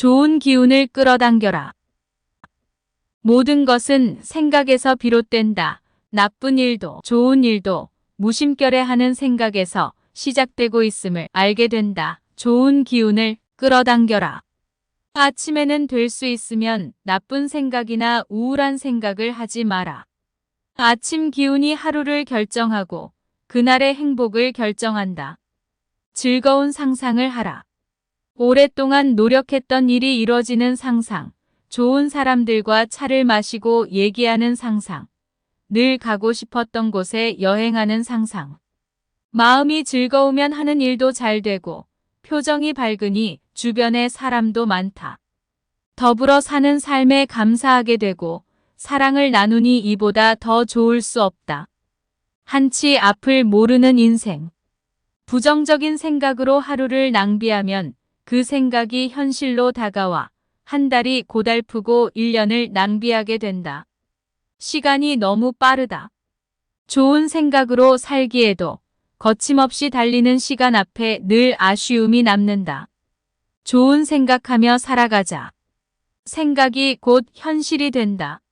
좋은 기운을 끌어당겨라. 모든 것은 생각에서 비롯된다. 나쁜 일도 좋은 일도 무심결에 하는 생각에서 시작되고 있음을 알게 된다. 좋은 기운을 끌어당겨라. 아침에는 될 수 있으면 나쁜 생각이나 우울한 생각을 하지 마라. 아침 기운이 하루를 결정하고 그날의 행복을 결정한다. 즐거운 상상을 하라. 오랫동안 노력했던 일이 이뤄지는 상상, 좋은 사람들과 차를 마시고 얘기하는 상상, 늘 가고 싶었던 곳에 여행하는 상상. 마음이 즐거우면 하는 일도 잘 되고, 표정이 밝으니 주변에 사람도 많다. 더불어 사는 삶에 감사하게 되고, 사랑을 나누니 이보다 더 좋을 수 없다. 한치 앞을 모르는 인생. 부정적인 생각으로 하루를 낭비하면 그 생각이 현실로 다가와 한 달이 고달프고 1년을 낭비하게 된다. 시간이 너무 빠르다. 좋은 생각으로 살기에도 거침없이 달리는 시간 앞에 늘 아쉬움이 남는다. 좋은 생각하며 살아가자. 생각이 곧 현실이 된다.